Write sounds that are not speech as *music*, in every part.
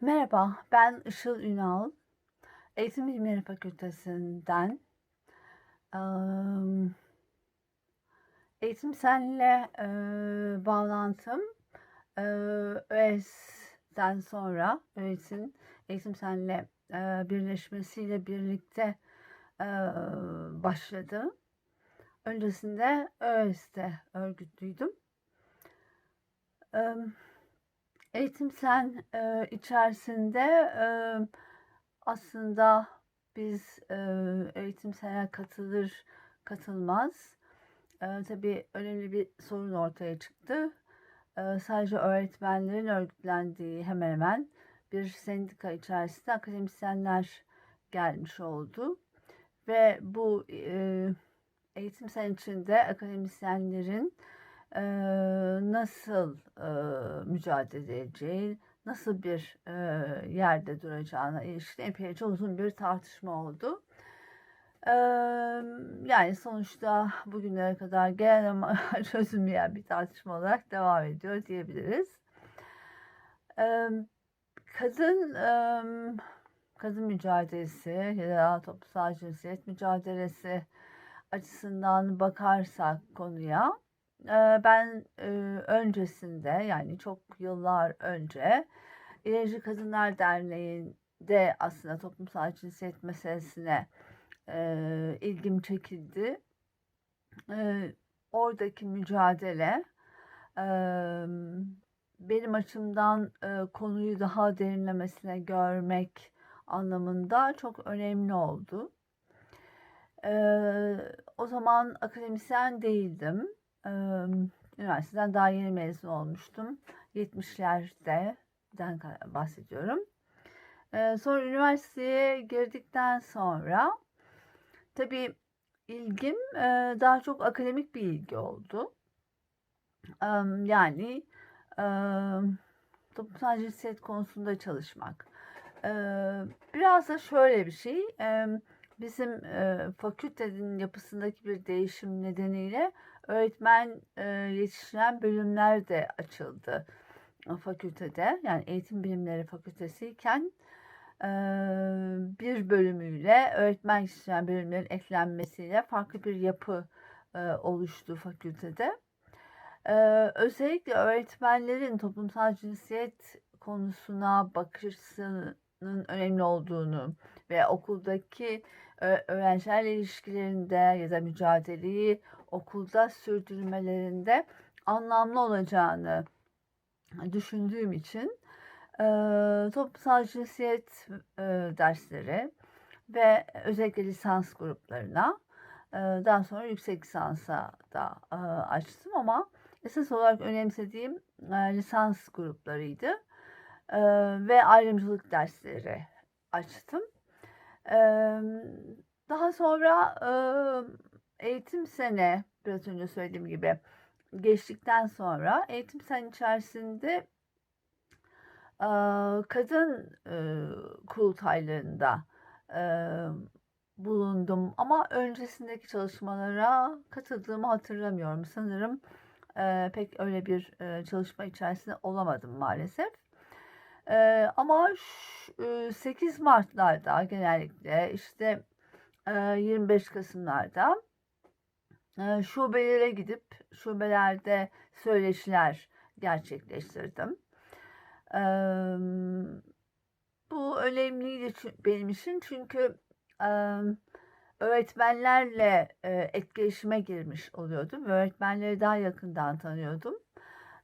Merhaba, ben Işıl Ünal. Eğitim Bilimleri Fakültesinden. Eee, Eğitim senle eee, bağlantım eee ÖES'den sonra ÖES'in Eğitim senle eee, birleşmesiyle birlikte eee, başladı. Öncesinde ÖES'te örgütlüydüm. Eee, Eğitim sen eee, içerisinde eee, aslında biz eee, eğitim sene katılır katılmaz eee, tabii önemli bir sorun ortaya çıktı. Eee, sadece öğretmenlerin örgütlendiği hemen hemen bir sendika içerisinde akademisyenler gelmiş oldu. Ve bu eee, eğitim sen içinde akademisyenlerin eee, nasıl eee, mücadele edeceği, nasıl bir eee, yerde duracağına ilişkin epeyce uzun bir tartışma oldu. Eee, yani sonuçta bugünlere kadar gelen ama *laughs* çözülmeyen bir tartışma olarak devam ediyor diyebiliriz. Eee, kadın eee, kadın mücadelesi ya da toplumsal cinsiyet mücadelesi açısından bakarsak konuya ben öncesinde yani çok yıllar önce İlerici Kadınlar Derneği'nde aslında toplumsal cinsiyet meselesine ilgim çekildi. Oradaki mücadele benim açımdan konuyu daha derinlemesine görmek anlamında çok önemli oldu. O zaman akademisyen değildim. Üniversiteden daha yeni mezun olmuştum. 70'lerden bahsediyorum. Sonra üniversiteye girdikten sonra tabii ilgim daha çok akademik bir ilgi oldu. Yani eee, toplumsal cinsiyet konusunda çalışmak. Biraz da şöyle bir şey. bizim eee, fakültenin yapısındaki bir değişim nedeniyle öğretmen eee, yetiştiren bölümler de açıldı e, fakültede. Yani eğitim bilimleri fakültesiyken eee, bir bölümüyle öğretmen yetiştiren bölümlerin eklenmesiyle farklı bir yapı eee, oluştu fakültede. Özellikle öğretmenlerin toplumsal cinsiyet konusuna bakış açısının önemli olduğunu ve okuldaki öğrencilerle ilişkilerinde ya da mücadeleyi okulda sürdürmelerinde anlamlı olacağını düşündüğüm için eee toplumsal cinsiyet eee, dersleri ve özellikle lisans gruplarına eee, daha sonra yüksek lisansa da eee, açtım ama esas olarak önemsediğim eee, lisans gruplarıydı Eee, ve ayrımcılık dersleri açtım. Eee, daha sonra eee, eğitim sene biraz önce söylediğim gibi geçtikten sonra eğitim sen içerisinde kadın kurultaylarında bulundum ama öncesindeki çalışmalara katıldığımı hatırlamıyorum. Sanırım pek öyle bir çalışma içerisinde olamadım maalesef. Ama ş- eee, 8 Mart'larda genellikle işte eee, 25 Kasım'larda şubelere gidip şubelerde söyleşiler gerçekleştirdim. Bu önemliydi benim için çünkü öğretmenlerle eee, etkileşime girmiş oluyordum. Öğretmenleri daha yakından tanıyordum.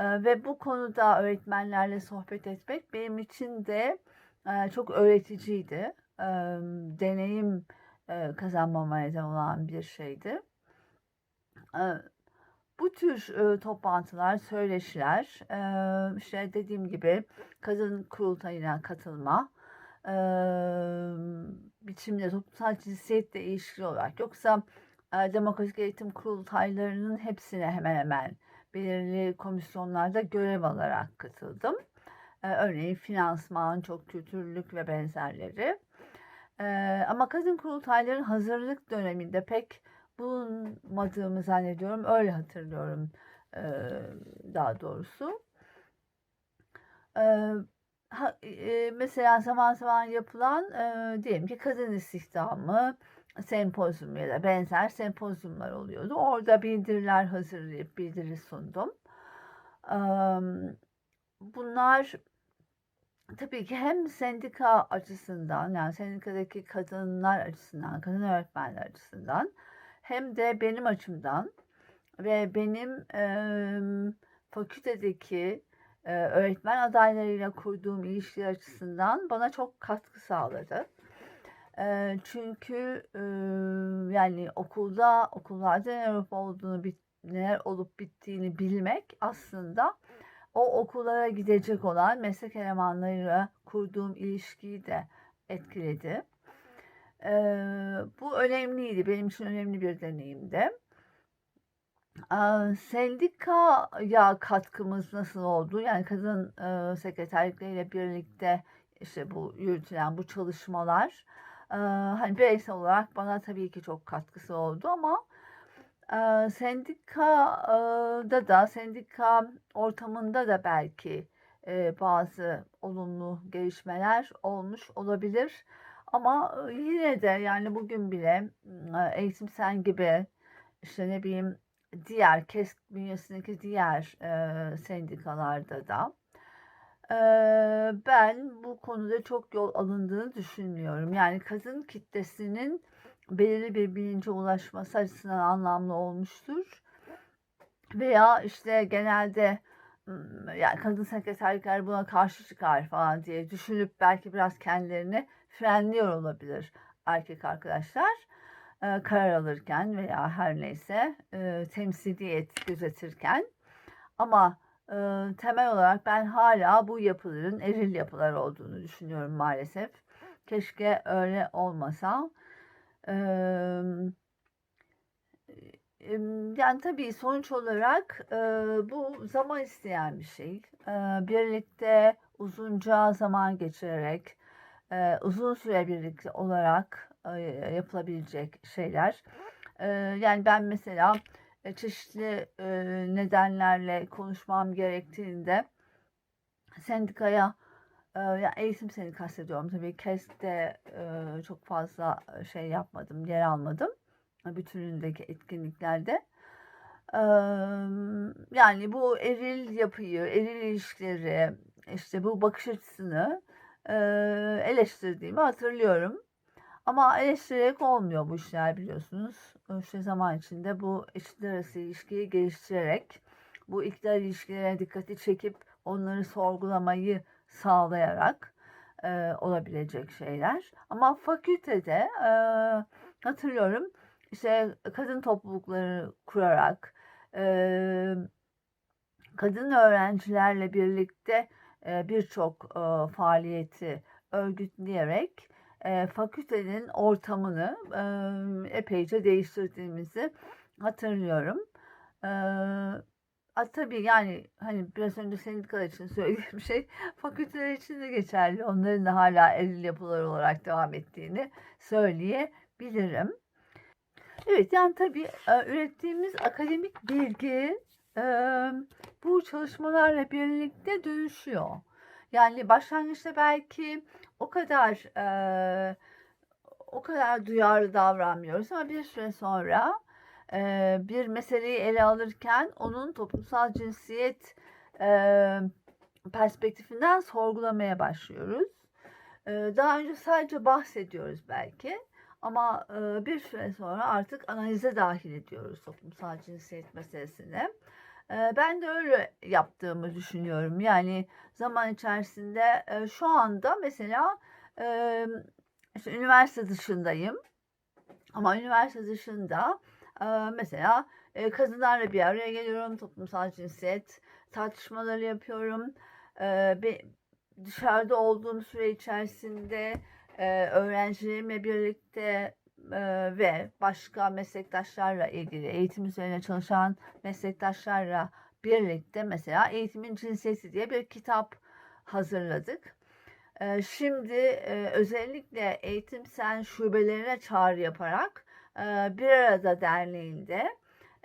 Ve bu konuda öğretmenlerle sohbet etmek benim için de eee, çok öğreticiydi. Deneyim eee, kazanmama neden olan bir şeydi. Bu tür eee, toplantılar, söyleşiler, eee, işte dediğim gibi kadın kurultayına katılma, eee, biçimde toplumsal cinsiyetle ilişkili olarak yoksa demokratik eğitim kurultaylarının hepsine hemen hemen belirli komisyonlarda görev alarak katıldım. Örneğin finansman, çok kültürlülük ve benzerleri. Ama kadın kurultayların hazırlık döneminde pek bulunmadığımı zannediyorum. Öyle hatırlıyorum daha doğrusu. Mesela zaman zaman yapılan diyelim ki kadın istihdamı sempozyum ya da benzer sempozyumlar oluyordu. Orada bildiriler hazırlayıp bildiri sundum. Bunlar tabii ki hem sendika açısından yani sendikadaki kadınlar açısından, kadın öğretmenler açısından hem de benim açımdan ve benim em, fakültedeki e, öğretmen adaylarıyla kurduğum ilişki açısından bana çok katkı sağladı. E, çünkü e, yani okulda okullarda neler olduğunu neler olup bittiğini bilmek aslında o okullara gidecek olan meslek elemanlarıyla kurduğum ilişkiyi de etkiledi. E, bu önemliydi. Benim için önemli bir deneyimdi. Eee, Sendikaya katkımız nasıl oldu? Yani kadın eee, sekreterlikleriyle birlikte işte bu yürütülen bu çalışmalar eee, hani bireysel olarak bana tabii ki çok katkısı oldu ama eee sendikada da sendika ortamında da belki eee, bazı olumlu gelişmeler olmuş olabilir. Ama yine de yani bugün bile Eğitim Sen gibi işte ne bileyim diğer KESK bünyesindeki diğer e, sendikalarda da e, ben bu konuda çok yol alındığını düşünmüyorum. Yani kadın kitlesinin belirli bir bilince ulaşması açısından anlamlı olmuştur. Veya işte genelde "Hmm, yani kadın sekreterlikler buna karşı çıkar falan diye düşünüp belki biraz kendilerini frenliyor olabilir erkek arkadaşlar e, karar alırken veya her neyse e, temsiliyet gözetirken ama e, temel olarak ben hala bu yapıların eril yapılar olduğunu düşünüyorum maalesef. Keşke öyle olmasa. E, yani tabii sonuç olarak e, bu zaman isteyen bir şey. E, birlikte uzunca zaman geçirerek, e, uzun süre birlikte olarak e, yapılabilecek şeyler. E, yani ben mesela e, çeşitli e, nedenlerle konuşmam gerektiğinde sendikaya yani eğitim seni kastediyorum tabii KES'te e, çok fazla şey yapmadım, yer almadım bütünündeki etkinliklerde. Yani bu eril yapıyı, eril ilişkileri, işte bu bakış açısını eleştirdiğimi hatırlıyorum. Ama eleştirerek olmuyor bu işler biliyorsunuz. İşte zaman içinde bu eşitler arası ilişkiyi geliştirerek, bu iktidar ilişkilerine dikkati çekip onları sorgulamayı sağlayarak e, olabilecek şeyler. Ama fakültede e, hatırlıyorum işte kadın toplulukları kurarak, kadın öğrencilerle birlikte birçok faaliyeti örgütleyerek fakültenin ortamını epeyce değiştirdiğimizi hatırlıyorum. Tabii yani hani biraz önce sendikalar için söylediğim *laughs* şey fakülteler için de geçerli. Onların da hala eril yapılar olarak devam ettiğini söyleyebilirim. Evet yani tabii e, ürettiğimiz akademik bilgi e, bu çalışmalarla birlikte dönüşüyor. Yani başlangıçta belki o kadar e, o kadar duyarlı davranmıyoruz ama bir süre sonra bir meseleyi ele alırken onun toplumsal cinsiyet perspektifinden sorgulamaya başlıyoruz. Daha önce sadece bahsediyoruz belki ama bir süre sonra artık analize dahil ediyoruz toplumsal cinsiyet meselesini. Ben de öyle yaptığımı düşünüyorum. Yani zaman içerisinde şu anda mesela işte üniversite dışındayım. Ama üniversite dışında mesela kadınlarla bir araya geliyorum. Toplumsal cinsiyet tartışmaları yapıyorum. Bir, dışarıda olduğum süre içerisinde e, öğrencilerimle birlikte e, ve başka meslektaşlarla ilgili eğitim üzerine çalışan meslektaşlarla birlikte mesela Eğitimin Cinsiyeti diye bir kitap hazırladık. E, şimdi e, özellikle Eğitim Sen şubelerine çağrı yaparak e, bir arada derneğinde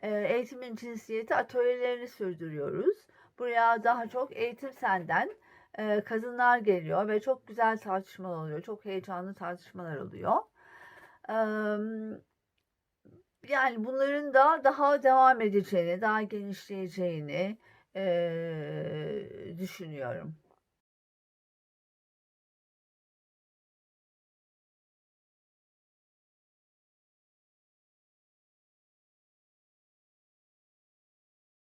e, Eğitimin Cinsiyeti atölyelerini sürdürüyoruz. Buraya daha çok Eğitim Sen'den e, kadınlar geliyor ve çok güzel tartışmalar oluyor. Çok heyecanlı tartışmalar oluyor. Yani bunların da daha devam edeceğini, daha genişleyeceğini düşünüyorum.